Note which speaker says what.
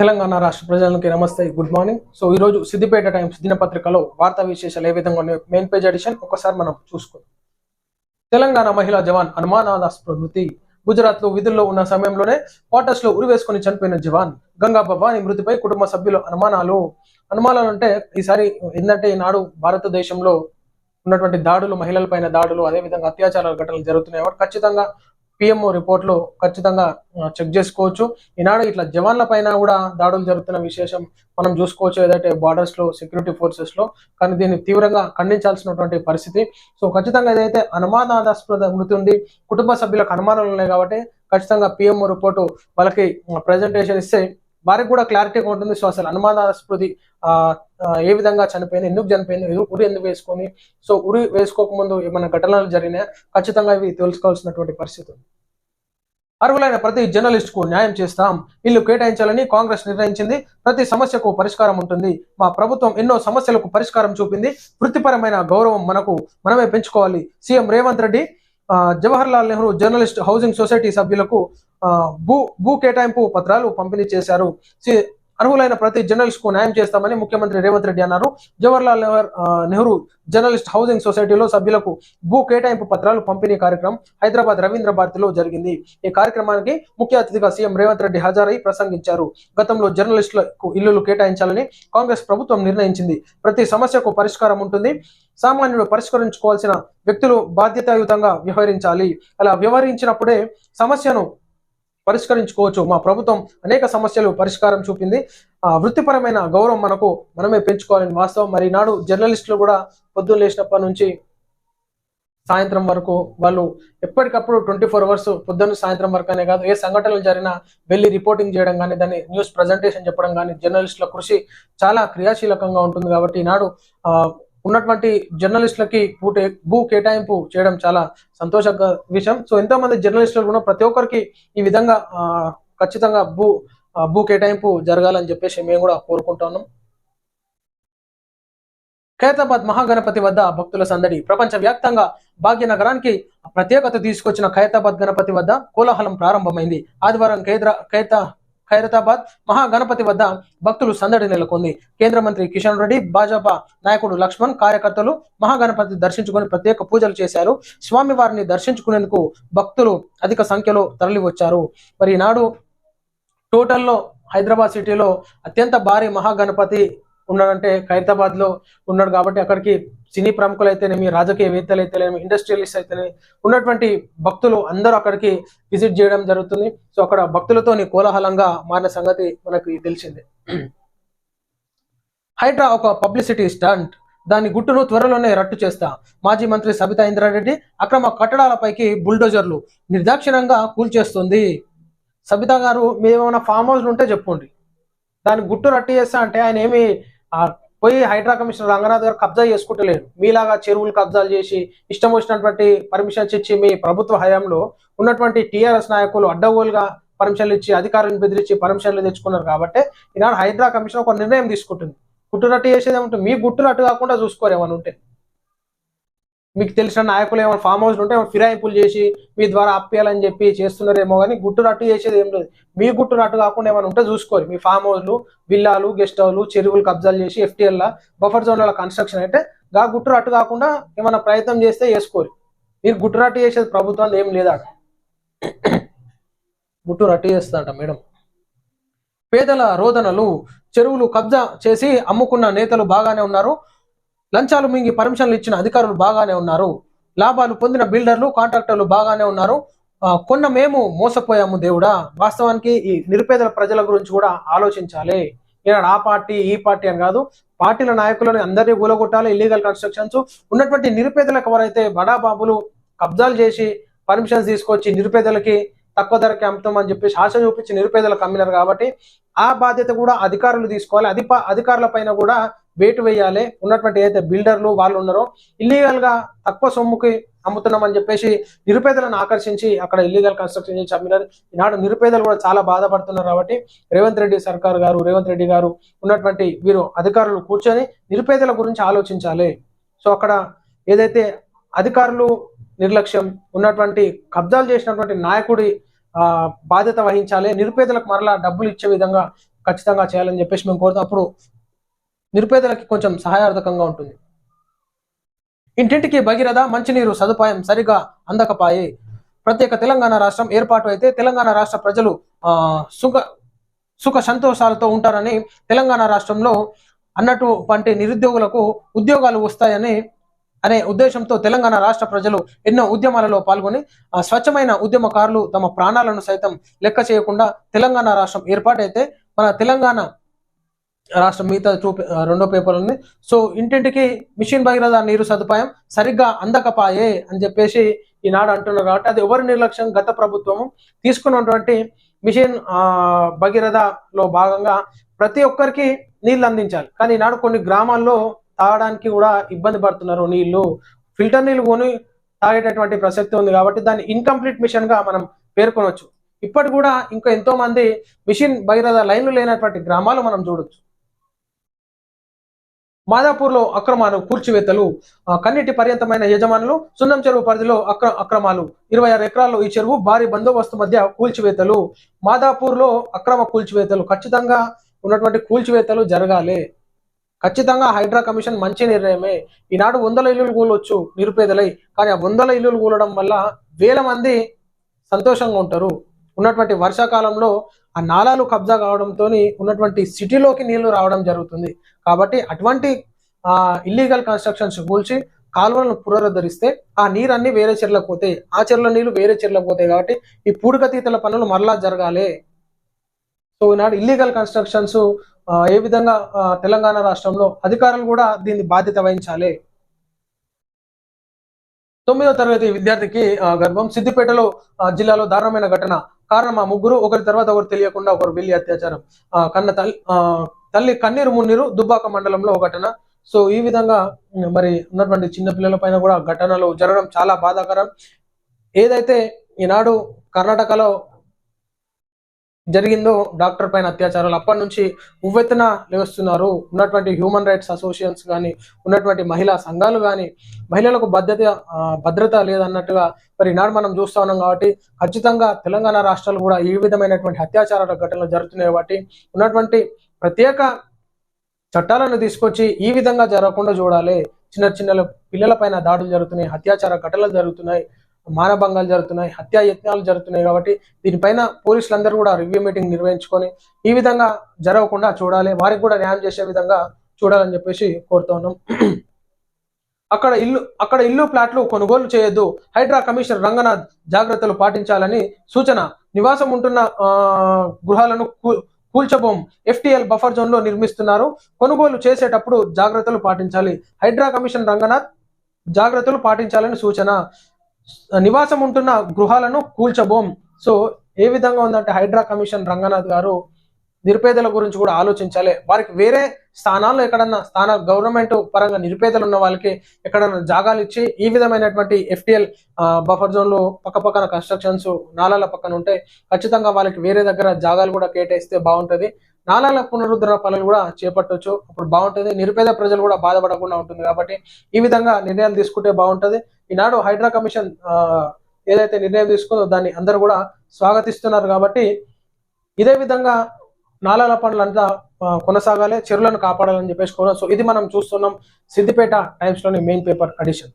Speaker 1: తెలంగాణ రాష్ట్ర ప్రజలకి నమస్తే గుడ్ మార్నింగ్. సో ఈ రోజు సిద్దిపేట టైమ్స్ దినపత్రికలో వార్తా విశేషాలు ఏ విధంగా ఉన్నాయో మెయిన్ పేజ్ ఎడిషన్ ఒకసారి మనం చూసుకుందాం. తెలంగాణ మహిళా జవాన్ అనుమానాస్పద మృతి. గుజరాత్లో విధుల్లో ఉన్న సమయంలోనే క్వార్టర్స్లో ఉరివేసుకుని చనిపోయిన జవాన్ గంగా భవాని మృతిపై కుటుంబ సభ్యుల అనుమానాలు. అనుమానాలు అంటే ఈసారి ఏంటంటే ఈనాడు భారతదేశంలో ఉన్నటువంటి దాడులు మహిళల పైన దాడులు అదేవిధంగా అత్యాచారాల ఘటనలు జరుగుతున్నాయి. కాబట్టి ఖచ్చితంగా పిఎంఓ రిపోర్ట్లు ఖచ్చితంగా చెక్ చేసుకోవచ్చు. ఈనాడు ఇట్లా జవాన్ల పైన కూడా దాడులు జరుగుతున్న విశేషం మనం చూసుకోవచ్చు ఏదైతే బార్డర్స్లో సెక్యూరిటీ ఫోర్సెస్లో కానీ దీన్ని తీవ్రంగా ఖండించాల్సినటువంటి పరిస్థితి. సో ఖచ్చితంగా ఏదైతే అనుమానాస్పద మృతి ఉంది కుటుంబ సభ్యులకు అనుమానాలు ఉన్నాయి కాబట్టి ఖచ్చితంగా పిఎంఓ రిపోర్టు వాళ్ళకి ప్రజెంటేషన్ ఇస్తే వారికి కూడా క్లారిటీగా ఉంటుంది. సో అసలు అనుమానాస్పృతి ఆ, ఏ విధంగా చనిపోయింది ఎందుకు చనిపోయింది ఉరి ఎందుకు వేసుకొని సో ఉరి వేసుకోకముందు ఏమైనా ఘటనలు జరిగినాయా ఖచ్చితంగా ఇవి తెలుసుకోవాల్సినటువంటి పరిస్థితి ఉంది. అర్హులైన ప్రతి జర్నలిస్ట్కు న్యాయం చేస్తాం. ఇల్లు కేటాయించాలని కాంగ్రెస్ నిర్ణయించింది. ప్రతి సమస్యకు పరిష్కారం ఉంటుంది. మా ప్రభుత్వం ఎన్నో సమస్యలకు పరిష్కారం చూపింది. వృత్తిపరమైన గౌరవం మనకు మనమే పెంచుకోవాలి. CM Revanth Reddy Jawahar Lal Nehru journalist housing society సభ్యులకు భూ భూ కేటాయింపు పత్రాలు పంపిణీ చేశారు. సి- అర్హులైన ప్రతి జర్నలిస్ట్కు న్యాయం చేస్తామని ముఖ్యమంత్రి రేవంత్ రెడ్డి అన్నారు. జవహర్లాల్ నెహ్రూ నెహ్రూ జర్నలిస్ట్ హౌసింగ్ సొసైటీలో సభ్యులకు భూ కేటాయింపు పత్రాలు పంపిణీ కార్యక్రమం హైదరాబాద్ రవీంద్ర భారతిలో జరిగింది. ఈ కార్యక్రమానికి ముఖ్య అతిథిగా సీఎం రేవంత్ రెడ్డి హాజరై ప్రసంగించారు. గతంలో జర్నలిస్టులకు ఇల్లులు కేటాయించాలని కాంగ్రెస్ ప్రభుత్వం నిర్ణయించింది. ప్రతి సమస్యకు పరిష్కారం ఉంటుంది. సామాన్యుడు పరిష్కరించుకోవాల్సిన వ్యక్తులు బాధ్యతాయుతంగా వ్యవహరించాలి. అలా వ్యవహరించినప్పుడే సమస్యను పరిష్కరించుకోవచ్చు. మా ప్రభుత్వం అనేక సమస్యలు పరిష్కారం చూపింది. ఆ వృత్తిపరమైన గౌరవం మనకు మనమే పెంచుకోవాలని వాస్తవం. మరి నాడు జర్నలిస్టులు కూడా పొద్దున్న లేచినప్పటి నుంచి సాయంత్రం వరకు వాళ్ళు ఎప్పటికప్పుడు ట్వంటీ ఫోర్ అవర్స్ పొద్దున్న సాయంత్రం వరకు అనే కాదు ఏ సంఘటనలు జరిగినా వెళ్ళి రిపోర్టింగ్ చేయడం కానీ దాన్ని న్యూస్ ప్రజెంటేషన్ చెప్పడం కానీ జర్నలిస్టుల కృషి చాలా క్రియాశీలకంగా ఉంటుంది కాబట్టి ఈనాడు ఉన్నటువంటి జర్నలిస్టులకి భూ భూ కేటాయింపు చేయడం చాలా సంతోషక విషయం. సో ఎంతోమంది జర్నలిస్టులు కూడా ప్రతి ఒక్కరికి ఈ విధంగా ఖచ్చితంగా భూ భూ కేటాయింపు జరగాలని చెప్పేసి మేము కూడా కోరుకుంటున్నాం. ఖైరతాబాద్ మహాగణపతి వద్ద భక్తుల సందడి. ప్రపంచ వ్యాప్తంగా భాగ్యనగరానికి ప్రత్యేకత తీసుకొచ్చిన ఖైరతాబాద్ గణపతి వద్ద కోలాహలం ప్రారంభమైంది. ఆదివారం ఖైద్రా ఖైతా ఖైరతాబాద్ మహాగణపతి వద్ద భక్తులు సందడి నెలకొంది. కేంద్ర మంత్రి కిషన్ రెడ్డి భాజపా నాయకుడు లక్ష్మణ్ కార్యకర్తలు మహాగణపతి దర్శించుకుని ప్రత్యేక పూజలు చేశారు. స్వామివారిని దర్శించుకునేందుకు భక్తులు అధిక సంఖ్యలో తరలి వచ్చారు మరి ఈనాడు టోటల్లో హైదరాబాద్ సిటీలో అత్యంత భారీ మహాగణపతి ఉన్నాడంటే ఖైరతాబాద్లో ఉన్నాడు కాబట్టి అక్కడికి సినీ ప్రముఖులు అయితేనేమి రాజకీయ వేత్తలు అయితేనేమి ఇండస్ట్రియలిస్ట్ అయితేనేమి ఉన్నటువంటి భక్తులు అందరూ అక్కడికి విజిట్ చేయడం జరుగుతుంది. సో అక్కడ భక్తులతోని కోలాహలంగా మారిన సంగతి మనకి తెలిసిందే. హైడ్రా ఒక పబ్లిసిటీ స్టంట్. దాని గుట్టును త్వరలోనే రట్టు చేస్తా. మాజీ మంత్రి సబితా ఇంద్రారెడ్డి అక్రమ కట్టడాలపైకి బుల్డోజర్లు నిర్దాక్షిణ్యంగా కూల్చేస్తుంది సబితా గారు మీరేమైనా ఫామ్ హౌస్లు ఉంటే చెప్పండి దాని గుట్టు రట్టు చేస్తా అంటే ఆయన ఏమి పోయి హైడ్రా కమిషనర్ రంగనాథ్ గారు కబ్జా చేసుకుంటలేరు. మీలాగా చెరువులు కబ్జాలు చేసి ఇష్టం వచ్చినటువంటి పర్మిషన్స్ ఇచ్చి మీ ప్రభుత్వ హయాంలో ఉన్నటువంటి టీఆర్ఎస్ నాయకులు అడ్డగోలుగా పర్మిషన్లు ఇచ్చి అధికారులను బెదిరించి పర్మిషన్లు తెచ్చుకున్నారు కాబట్టి ఈనాడు హైడ్రా కమిషన్ ఒక నిర్ణయం తీసుకుంటుంది. గుట్టునట్టు చేసేది ఏమంటుంది మీ గుట్టునట్టు కాకుండా చూసుకోరు ఏమైనా ఉంటే. మీకు తెలిసిన నాయకులు ఏమైనా ఫామ్ హౌస్లు ఉంటే ఏమైనా ఫిరాయింపులు చేసి మీ ద్వారా అప్పేయాలని చెప్పి చేస్తున్నారేమో కానీ గుట్టునట్టు చేసేది ఏం లేదు. మీ గుట్టునట్టు కాకుండా ఏమైనా ఉంటే చూసుకోవాలి. మీ ఫామ్ హౌస్లు విల్లాలు గెస్ట్ హౌస్లు చెరువులు కబ్జాలు చేసి ఎఫ్టీఎల్ బఫర్ జోన్ల కన్స్ట్రక్షన్ అయితే గా గుట్టు కాకుండా ఏమైనా ప్రయత్నం చేస్తే చేసుకోరు మీరు గుట్టునట్టు చేసేది ప్రభుత్వం ఏం లేదా గుట్టు రట్టు చేస్తాడట మేడం. పేదల రోదనలు చెరువులు కబ్జా చేసి అమ్ముకున్న నేతలు బాగానే ఉన్నారు. లంచాలు మింగి పర్మిషన్లు ఇచ్చిన అధికారులు బాగానే ఉన్నారు. లాభాలు పొందిన బిల్డర్లు కాంట్రాక్టర్లు బాగానే ఉన్నారు. కొన్న మేము మోసపోయాము దేవుడా. వాస్తవానికి ఈ నిరుపేదల ప్రజల గురించి కూడా ఆలోచించాలి. ఈనాడు ఆ పార్టీ ఈ పార్టీ అని కాదు పార్టీల నాయకులను అందరినీ కూలగొట్టాలి ఇల్లీగల్ కన్స్ట్రక్షన్స్ ఉన్నటువంటి నిరుపేదలకు ఎవరైతే బడా బాబులు కబ్జాలు చేసి పర్మిషన్స్ తీసుకొచ్చి నిరుపేదలకి తక్కువ ధరకి అమ్ముతామని చెప్పేసి ఆశ చూపించి నిరుపేదలకు అమ్మినారు కాబట్టి ఆ బాధ్యత కూడా అధికారులు తీసుకోవాలి. అధిప అధికారుల పైన కూడా వేటు వేయాలి. ఉన్నటువంటి ఏదైతే బిల్డర్లు వాళ్ళు ఉన్నారో ఇల్లీగల్గా తక్కువ సొమ్ముకి అమ్ముతున్నామని చెప్పేసి నిరుపేదలను ఆకర్షించి అక్కడ ఇల్లీగల్ కన్స్ట్రక్షన్ చేసి అమ్మినారు. ఈనాడు నిరుపేదలు కూడా చాలా బాధపడుతున్నారు కాబట్టి రేవంత్ రెడ్డి సర్కార్ గారు రేవంత్ రెడ్డి గారు ఉన్నటువంటి వీరు అధికారులు కూర్చొని నిరుపేదల గురించి ఆలోచించాలి. సో అక్కడ ఏదైతే అధికారులు నిర్లక్ష్యం ఉన్నటువంటి కబ్జాలు చేసినటువంటి నాయకుడి బాధ్యత వహించాలి. నిరుపేదలకు మరలా డబ్బులు ఇచ్చే విధంగా ఖచ్చితంగా చేయాలని చెప్పేసి మేము కోరుతాం అప్పుడు నిరుపేదలకి కొంచెం సహాయార్థకంగా ఉంటుంది. ఇంటింటికి భగీరథ మంచినీరు సదుపాయం సరిగా అందకపాయి. ప్రత్యేక తెలంగాణ రాష్ట్రం ఏర్పాటు అయితే తెలంగాణ రాష్ట్ర ప్రజలు ఆ, సుఖ సుఖ సంతోషాలతో ఉంటారని తెలంగాణ రాష్ట్రంలో అన్నట్టు వంటి నిరుద్యోగులకు ఉద్యోగాలు వస్తాయని అనే ఉద్దేశంతో తెలంగాణ రాష్ట్ర ప్రజలు ఎన్నో ఉద్యమాలలో పాల్గొని స్వచ్ఛమైన ఉద్యమకారులు తమ ప్రాణాలను సైతం లెక్క చేయకుండా తెలంగాణ రాష్ట్రం ఏర్పాటైతే మన తెలంగాణ రాష్ట్రం మిగతా టూ రెండో పేపర్ ఉంది సో ఇంటింటికి మిషన్ భగీరథ నీరు సదుపాయం సరిగ్గా అందకపాయే అని చెప్పేసి ఈనాడు అంటున్నారు కాబట్టి అది ఎవరి నిర్లక్ష్యం? గత ప్రభుత్వము తీసుకున్నటువంటి మిషన్ ఆ, భగీరథలో భాగంగా ప్రతి ఒక్కరికి నీళ్ళు అందించాలి. కానీ ఈనాడు కొన్ని గ్రామాల్లో తాగడానికి కూడా ఇబ్బంది పడుతున్నారు నీళ్ళు ఫిల్టర్ నీళ్ళు కొని తాగేటటువంటి ప్రసక్తి ఉంది కాబట్టి దాన్ని ఇన్కంప్లీట్ మిషన్గా మనం పేర్కొనవచ్చు ఇప్పటి కూడా ఇంకా ఎంతో మంది మిషన్ భగీరథ లైన్లు లేనటువంటి గ్రామాలు మనం చూడొచ్చు. మాదాపూర్లో అక్రమాలు కూల్చివేతలు కన్నిటి కన్నీటి పర్యంతమైన యజమానులు సున్నం చెరువు పరిధిలో అక్ర అక్రమాలు. ఇరవై ఆరు ఎకరాల్లో ఈ చెరువు భారీ బందోబస్తు మధ్య కూల్చివేతలు. మాదాపూర్లో అక్రమ కూల్చివేతలు. ఖచ్చితంగా ఉన్నటువంటి కూల్చివేతలు జరగాలి. ఖచ్చితంగా హైడ్రా కమిషన్ మంచి నిర్ణయమే. ఈనాడు వందల ఇల్లులు కూలొచ్చు నిరుపేదలై. కానీ ఆ వందల ఇల్లులు కూలడం వల్ల వేల మంది సంతోషంగా ఉంటారు. ఉన్నటువంటి వర్షాకాలంలో ఆ నాలాలు కబ్జా కావడంతో ఉన్నటువంటి సిటీలోకి నీళ్ళు రావడం జరుగుతుంది. కాబట్టి అటువంటి ఇల్లీగల్ కన్స్ట్రక్షన్స్ కూల్చి కాలువలను పునరుద్ధరిస్తే ఆ నీరన్నీ వేరే చెర్లకు పోతాయి. ఆ చెర్ల నీళ్ళు వేరే చెర్లకు పోతాయి కాబట్టి ఈ పూడికతీతల పనులు మరలా జరగాలి. సో ఈనాడు ఇల్లీగల్ కన్స్ట్రక్షన్స్ ఏ విధంగా తెలంగాణ రాష్ట్రంలో అధికారులు కూడా దీన్ని బాధ్యత వహించాలి. తొమ్మిదో తరగతి విద్యార్థికి గర్భం. సిద్దిపేటలో జిల్లాలో దారుణమైన ఘటన. కారణం ఆ ముగ్గురు ఒకరి తర్వాత ఒకరు తెలియకుండా ఒకరు వెళ్ళి అత్యాచారం. కన్న తల్లి తల్లి కన్నీరు మున్నీరు దుబ్బాక మండలంలో ఒక ఘటన. సో ఈ విధంగా మరి ఉన్నటువంటి చిన్న పిల్లల పైన కూడా ఘటనలు జరగడం చాలా బాధాకరం. ఏదైతే ఈనాడు కర్ణాటకలో జరిగిందో డాక్టర్ పైన అత్యాచారాలు అప్పటి నుంచి ఉవ్వెత్తున లేస్తున్నారు. ఉన్నటువంటి హ్యూమన్ రైట్స్ అసోసియేషన్స్ కానీ ఉన్నటువంటి మహిళా సంఘాలు కానీ మహిళలకు భద్రత భద్రత లేదన్నట్టుగా మరి ఈనాడు మనం చూస్తా ఉన్నాం కాబట్టి ఖచ్చితంగా తెలంగాణ రాష్ట్రాలు కూడా ఈ విధమైనటువంటి అత్యాచారాల ఘటనలు జరుగుతున్నాయి కాబట్టి ఉన్నటువంటి ప్రత్యేక చట్టాలను తీసుకొచ్చి ఈ విధంగా జరగకుండా చూడాలి. చిన్న చిన్న పిల్లల పైన దాడులు జరుగుతున్నాయి అత్యాచార ఘటనలు జరుగుతున్నాయి. మానభంగాలు జరుగుతున్నాయి హత్యా యత్నాలు జరుగుతున్నాయి కాబట్టి దీనిపైన పోలీసులందరూ కూడా రివ్యూ మీటింగ్ నిర్వహించుకొని ఈ విధంగా జరగకుండా చూడాలి వారికి కూడా న్యాయం చేసే విధంగా చూడాలని చెప్పేసి కోరుతా ఉన్నాం. అక్కడ ఇల్లు అక్కడ ఇల్లు ప్లాట్లు కొనుగోలు చేయొద్దు హైడ్రా కమిషనర్ రంగనాథ్ జాగ్రత్తలు పాటించాలని సూచన. నివాసం ఉంటున్న ఆ, గృహాలను కూల్చబోం ఎఫ్టిఎల్ బఫర్ జోన్లో నిర్మిస్తున్నారు. కొనుగోలు చేసేటప్పుడు జాగ్రత్తలు పాటించాలి. హైడ్రా కమిషన్ రంగనాథ్ జాగ్రత్తలు పాటించాలని సూచన. నివాసం ఉంటున్న గృహాలను కూల్చబోం. సో ఏ విధంగా ఉందంటే హైడ్రా కమిషన్ రంగనాథ్ గారు నిరుపేదల గురించి కూడా ఆలోచించాలి. వారికి వేరే స్థానాల్లో ఎక్కడన్నా స్థాన గవర్నమెంట్ పరంగా నిరుపేదలు ఉన్న వాళ్ళకి ఎక్కడన్నా జాగాలు ఇచ్చి ఈ విధమైనటువంటి ఎఫ్టిఎల్ బఫర్ జోన్లు పక్క పక్కన కన్స్ట్రక్షన్స్ నాలాల పక్కన ఉంటే ఖచ్చితంగా వాళ్ళకి వేరే దగ్గర జాగాలు కూడా కేటాయిస్తే బాగుంటుంది. నాలాల పునరుద్ధరణ పనులు కూడా చేపట్టొచ్చు. అప్పుడు బాగుంటుంది. నిరుపేద ప్రజలు కూడా బాధపడకుండా ఉంటుంది కాబట్టి ఈ విధంగా నిర్ణయాలు తీసుకుంటే బాగుంటది. ఈనాడు హైడ్రా కమిషన్ ఏదైతే నిర్ణయం తీసుకుందో దాన్ని అందరూ కూడా స్వాగతిస్తున్నారు కాబట్టి ఇదే విధంగా నాలాల పనులంతా ఆ, కొనసాగాలి చెరువులను కాపాడాలని చెప్పేసి సో ఇది మనం చూస్తున్నాం సిద్దిపేట టైమ్స్లోని మెయిన్ పేపర్ అడిషన్.